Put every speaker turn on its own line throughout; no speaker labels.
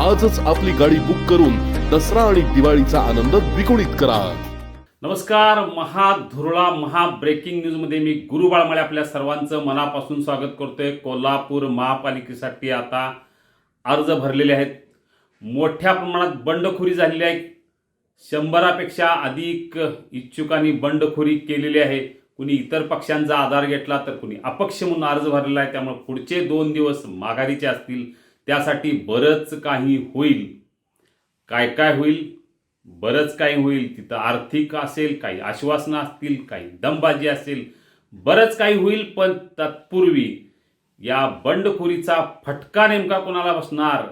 आजच आपली गाडी बुक करून दसरा आणि दिवाळीचा आनंद द्विगुणित करा.
नमस्कार महाधुरळा महा ब्रेकिंग न्यूजमध्ये मी गुरु बाळमाळे आपल्या सर्वांचं मनापासून स्वागत करतोय. कोल्हापूर महापालिकेसाठी आता अर्ज भरलेले आहेत. मोठ्या प्रमाणात बंडखोरी झालेली आहे. शंभरापेक्षा अधिक इच्छुकांनी बंडखोरी केलेली आहे. कुणी इतर पक्षांचा आधार घेतला तर कुणी अपक्ष म्हणून अर्ज भरलेला आहे. त्यामुळे पुढचे दोन दिवस माघारीचे असतील. त्यासाठी बरंच काही होईल. काय काय होईल? बरंच काही होईल. तिथं आर्थिक असेल काही आश्वासनं असतील काही दमबाजी असेल बरंच काही होईल पण तत्पूर्वी या बंडखोरीचा फटका नेमका कोणाला बसणार?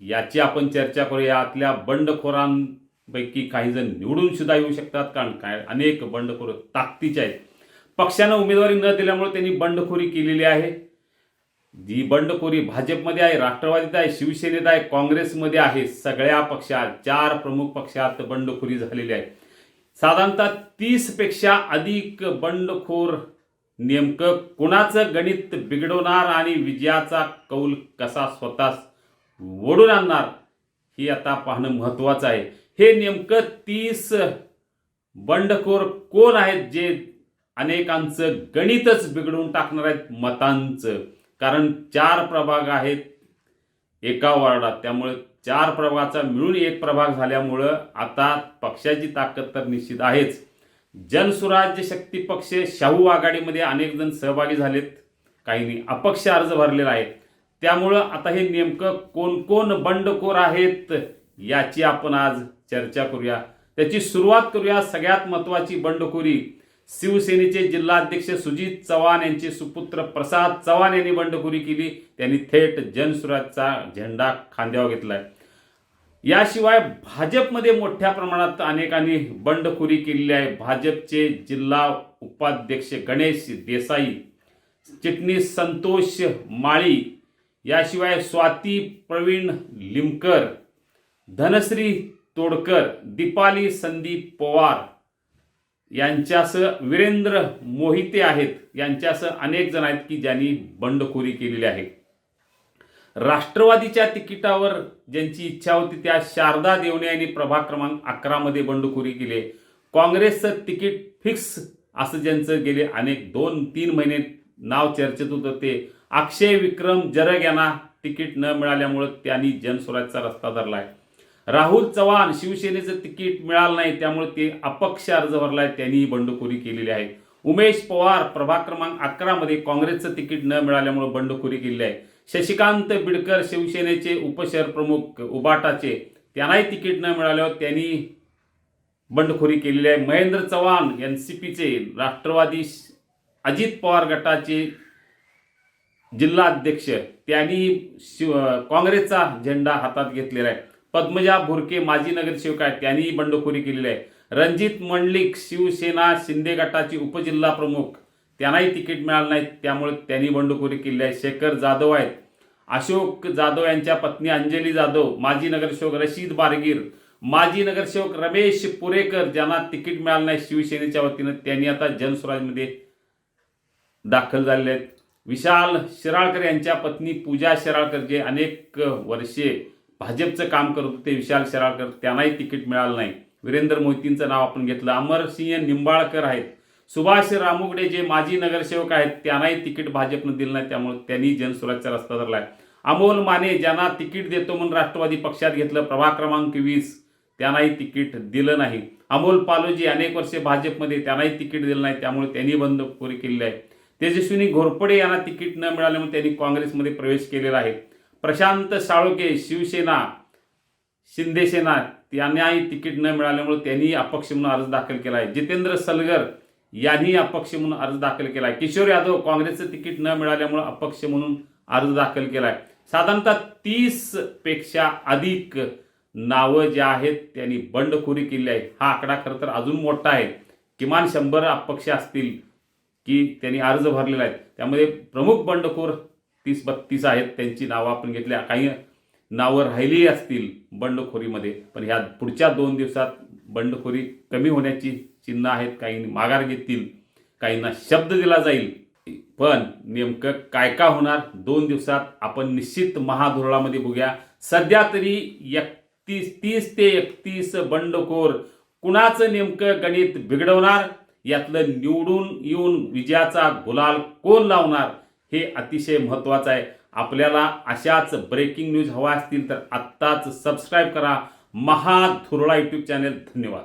याची आपण चर्चा करूया. यातल्या बंडखोरांपैकी काही जण निवडून सुद्धा येऊ शकतात कारण काय? अनेक बंडखोर ताकदीचे आहेत. पक्षानं उमेदवारी न दिल्यामुळे त्यांनी बंडखोरी केलेली आहे. जी बंडखोरी भाजपमध्ये आहे राष्ट्रवादीत आहे शिवसेनेत आहे काँग्रेसमध्ये आहे सगळ्या पक्षात चार प्रमुख पक्षात बंडखोरी झालेली आहे. साधारणतः तीसपेक्षा अधिक बंडखोर नेमकं कुणाचं गणित बिघडवणार आणि विजयाचा कौल कसा स्वतः ओढून आणणार हे आता पाहणं महत्त्वाचं आहे. हे नेमकं तीस बंडखोर कोण आहेत जे अनेकांचं गणितच बिघडवून टाकणार आहेत मतांचं? कारण चार प्रभाग आहेत एका वॉर्डात. त्यामुळे चार प्रभागाचा मिळून एक प्रभाग झाल्यामुळं आता पक्षाची ताकद तर निश्चित आहेच. जनसुराज्य शक्ती पक्ष शाहू आघाडीमध्ये अनेक जण सहभागी झालेत. काहींनी अपक्ष अर्ज भरलेला आहे. त्यामुळं आता हे नेमकं कोण कोण बंडखोर आहेत याची आपण आज चर्चा करूया. त्याची सुरुवात करूया सगळ्यात महत्त्वाची बंडखोरी. शिवसेनेचे जिल्हाध्यक्ष सुजित चव्हाण यांचे सुपुत्र प्रसाद चव्हाण यांनी बंडखोरी केली. त्यांनी थेट जनसुराजचा झेंडा खांद्यावर घेतलाय. याशिवाय भाजपमध्ये मोठ्या प्रमाणात अनेकांनी बंडखोरी केलेली आहे. भाजपचे जिल्हा उपाध्यक्ष गणेश देसाई चिटणीस संतोष माळी याशिवाय स्वाती प्रवीण लिमकर धनश्री तोडकर दीपाली संदीप पवार यांच्यासह वीरेंद्र मोहिते आहेत. यांच्यासह अनेक जण आहेत की ज्यांनी बंडखोरी केलेली आहे. राष्ट्रवादीच्या तिकिटावर ज्यांची इच्छा होती त्या शारदा देवणे यांनी प्रभाग क्रमांक अकरामध्ये बंडखोरी केली. काँग्रेसचं तिकीट फिक्स असं ज्यांचं गेले अनेक दोन तीन महिने नाव चर्चेत होतं ते अक्षय विक्रम जरग यांना तिकीट न मिळाल्यामुळं त्यांनी जनस्वराजचा रस्ता धरला आहे. राहुल चव्हाण शिवसेनेचं तिकीट मिळालं नाही त्यामुळे ते अपक्ष अर्ज भरलाय त्यांनीही बंडखोरी केलेली आहे. उमेश पवार प्रभाग क्रमांक अकरामध्ये काँग्रेसचं तिकीट न मिळाल्यामुळे बंडखोरी केलेली आहे. शशिकांत बिडकर शिवसेनेचे उपशहर प्रमुख उबाटाचे त्यांनाही तिकीट न मिळाल्यावर त्यांनी बंडखोरी केलेली आहे. महेंद्र चव्हाण एन सी पीचे राष्ट्रवादी अजित पवार गटाचे जिल्हाध्यक्ष त्यांनी शिव काँग्रेसचा झेंडा हातात घेतलेला आहे. पद्मजा भुरके माजी नगरसेवक आहेत. त्यांनीही बंडखोरी केलेली आहे. रणजित मंडलिक शिवसेना शिंदे गटाचे उपजिल्हा प्रमुख. त्यांनाही तिकीट मिळालं नाही. त्यामुळे त्यांनी बंडखोरी केली आहे. शेखर जाधव आहेत. अशोक जाधव यांच्या पत्नी अंजली जाधव माजी नगरसेवक रशीद बारगीर माजी नगरसेवक रमेश पुरेकर ज्यांना तिकीट मिळालं नाही शिवसेनेच्या वतीनं त्यांनी आता जनस्वराजमध्ये दाखल झालेले आहेत. विशाल शिराळकर यांच्या पत्नी पूजा शिराळकर जे अनेक वर्षे भाजपचं काम करत होते विशाल शिराळकर त्यांनाही तिकीट मिळालं नाही. वीरेंद्र मोहितींचं नाव आपण घेतलं. अमरसिंह निंबाळकर आहेत. सुभाष रामुगडे जे माजी नगरसेवक आहेत त्यांनाही तिकीट भाजपनं दिलं नाही त्यामुळे त्यांनी जनसुराजचा रस्ता धरला आहे अमोल माने ज्यांना तिकीट देतो म्हणून राष्ट्रवादी पक्षात घेतलं प्रभाग क्रमांक वीस त्यांनाही तिकीट दिलं नाही. अमोल पालोजी अनेक वर्षे भाजपमध्ये त्यांनाही तिकीट दिलं नाही त्यामुळे त्यांनी बंडखोरी केलेली आहे. तेजस्विनी घोरपडे यांना तिकीट न मिळाल्यामुळे त्यांनी काँग्रेसमध्ये प्रवेश केलेला आहे. प्रशांत साळुके शिवसेना शिंदेसेना त्यांनाही तिकीट न मिळाल्यामुळे त्यांनी अपक्ष म्हणून अर्ज दाखल केला आहे. जितेंद्र सलगर यांनी अपक्ष म्हणून अर्ज दाखल केला आहे. किशोर यादव काँग्रेसचं तिकीट न मिळाल्यामुळे अपक्ष म्हणून अर्ज दाखल केला आहे. साधारणतः तीसपेक्षा अधिक नावं जे आहेत त्यांनी बंडखोरी केली आहे. हा आकडा खरं तर अजून मोठा आहे. किमान शंभर अपक्ष असतील की त्यांनी अर्ज भरलेला आहे. त्यामध्ये प्रमुख बंडखोर तीस बत्तीस आहेत त्यांची नावं आपण घेतल्या. काही नावं राहिली असतील बंडखोरीमध्ये पण ह्या पुढच्या दोन दिवसात बंडखोरी कमी होण्याची चिन्ह आहेत. काही माघार घेतील काहींना शब्द दिला जाईल. पण नेमकं काय का होणार? दोन दिवसात आपण निश्चित महाधोरणामध्ये बघूया. सध्या तरी एकतीस तीस ते एकतीस बंडखोर कुणाचं नेमकं गणित बिघडवणार? यातलं निवडून येऊन विजयाचा गुलाल कोण लावणार? हे अतिशय महत्त्वाचं आहे. आपल्याला अशाच ब्रेकिंग न्यूज हवा असतील तर आत्ताच सबस्क्राईब करा. महाधुरळा यूट्यूब चॅनेल धन्यवाद.